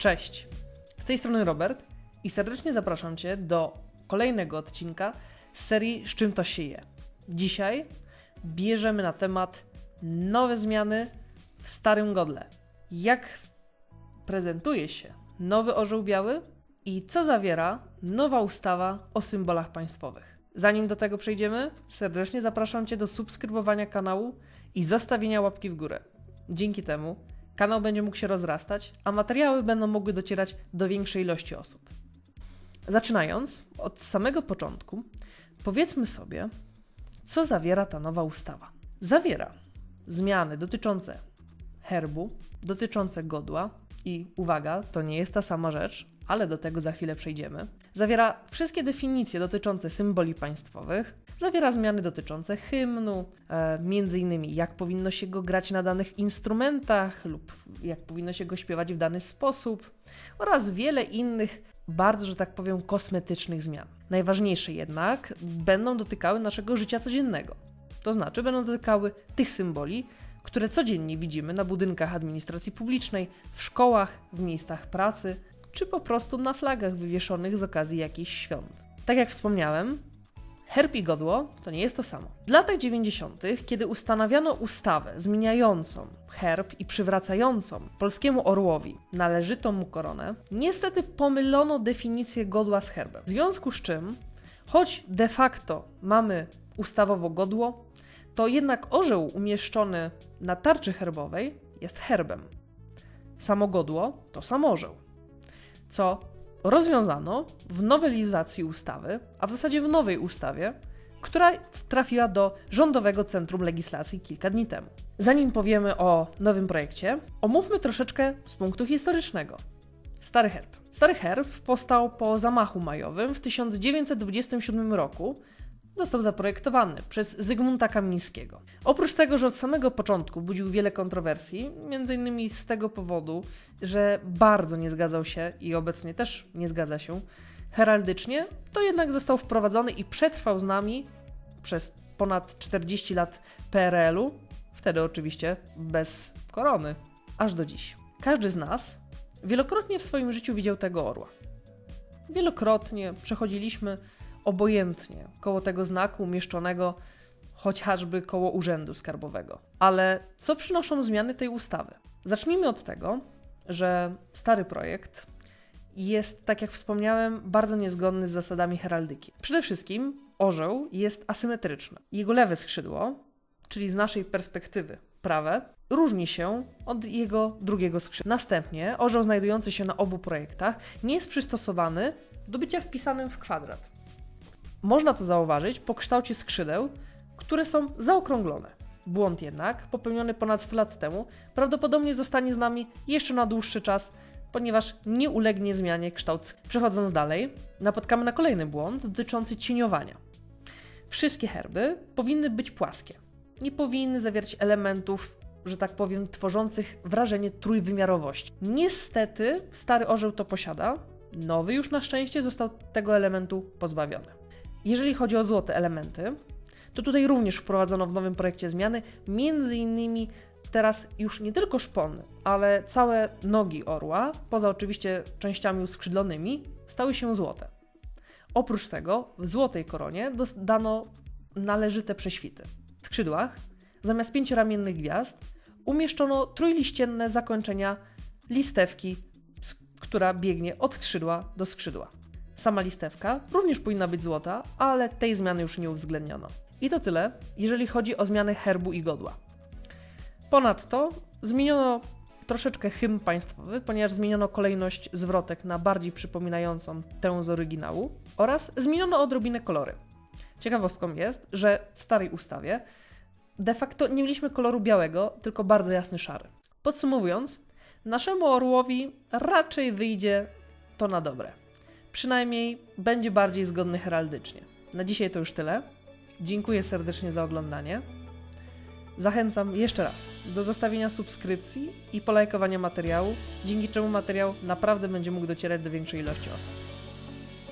Cześć! Z tej strony Robert i serdecznie zapraszam Cię do kolejnego odcinka z serii Z czym to się je. Dzisiaj bierzemy na temat nowe zmiany w starym godle. Jak prezentuje się nowy orzeł biały i co zawiera nowa ustawa o symbolach państwowych. Zanim do tego przejdziemy, serdecznie zapraszam Cię do subskrybowania kanału i zostawienia łapki w górę. Dzięki temu kanał będzie mógł się rozrastać, a materiały będą mogły docierać do większej ilości osób. Zaczynając od samego początku, powiedzmy sobie, co zawiera ta nowa ustawa. Zawiera zmiany dotyczące herbu, dotyczące godła i uwaga, to nie jest ta sama rzecz, ale do tego za chwilę przejdziemy. Zawiera wszystkie definicje dotyczące symboli państwowych, zawiera zmiany dotyczące hymnu, e, innymi jak powinno się go grać na danych instrumentach lub jak powinno się go śpiewać w dany sposób oraz wiele innych bardzo, że tak powiem, kosmetycznych zmian. Najważniejsze jednak będą dotykały naszego życia codziennego. To znaczy będą dotykały tych symboli, które codziennie widzimy na budynkach administracji publicznej, w szkołach, w miejscach pracy, czy po prostu na flagach wywieszonych z okazji jakichś świąt. Tak jak wspomniałem, herb i godło to nie jest to samo. W latach 90., kiedy ustanawiano ustawę zmieniającą herb i przywracającą polskiemu orłowi należytą mu koronę, niestety pomylono definicję godła z herbem. W związku z czym, choć de facto mamy ustawowo godło, to jednak orzeł umieszczony na tarczy herbowej jest herbem. Samo godło to sam orzeł co rozwiązano w nowelizacji ustawy, a w zasadzie w nowej ustawie, która trafiła do Rządowego Centrum Legislacji kilka dni temu. Zanim powiemy o nowym projekcie, omówmy troszeczkę z punktu historycznego. Stary herb. Stary herb powstał po zamachu majowym w 1927 roku został zaprojektowany przez Zygmunta Kamińskiego. Oprócz tego, że od samego początku budził wiele kontrowersji, między innymi z tego powodu, że bardzo nie zgadzał się i obecnie też nie zgadza się heraldycznie, to jednak został wprowadzony i przetrwał z nami przez ponad 40 lat PRL-u, wtedy oczywiście bez korony, aż do dziś. Każdy z nas wielokrotnie w swoim życiu widział tego orła. Wielokrotnie przechodziliśmy obojętnie koło tego znaku umieszczonego chociażby koło Urzędu Skarbowego. Ale co przynoszą zmiany tej ustawy? Zacznijmy od tego, że stary projekt jest, tak jak wspomniałem, bardzo niezgodny z zasadami heraldyki. Przede wszystkim orzeł jest asymetryczny. Jego lewe skrzydło, czyli z naszej perspektywy prawe, różni się od jego drugiego skrzydła. Następnie orzeł znajdujący się na obu projektach nie jest przystosowany do bycia wpisanym w kwadrat. Można to zauważyć po kształcie skrzydeł, które są zaokrąglone. Błąd jednak, popełniony ponad 100 lat temu, prawdopodobnie zostanie z nami jeszcze na dłuższy czas, ponieważ nie ulegnie zmianie kształt. Przechodząc dalej, napotkamy na kolejny błąd dotyczący cieniowania. Wszystkie herby powinny być płaskie. Nie powinny zawierać elementów, że tak powiem, tworzących wrażenie trójwymiarowości. Niestety, stary orzeł to posiada, nowy już na szczęście został tego elementu pozbawiony. Jeżeli chodzi o złote elementy, to tutaj również wprowadzono w nowym projekcie zmiany, między innymi teraz już nie tylko szpony, ale całe nogi orła, poza oczywiście częściami uskrzydlonymi, stały się złote. Oprócz tego w złotej koronie dodano należyte prześwity. W skrzydłach zamiast pięcioramiennych gwiazd umieszczono trójliścienne zakończenia listewki, która biegnie od skrzydła do skrzydła. Sama listewka również powinna być złota, ale tej zmiany już nie uwzględniono. I to tyle, jeżeli chodzi o zmiany herbu i godła. Ponadto zmieniono troszeczkę hymn państwowy, ponieważ zmieniono kolejność zwrotek na bardziej przypominającą tę z oryginału oraz zmieniono odrobinę kolory. Ciekawostką jest, że w starej ustawie de facto nie mieliśmy koloru białego, tylko bardzo jasny szary. Podsumowując, naszemu orłowi raczej wyjdzie to na dobre. Przynajmniej będzie bardziej zgodny heraldycznie. Na dzisiaj to już tyle. Dziękuję serdecznie za oglądanie. Zachęcam jeszcze raz do zostawienia subskrypcji i polajkowania materiału, dzięki czemu materiał naprawdę będzie mógł docierać do większej ilości osób.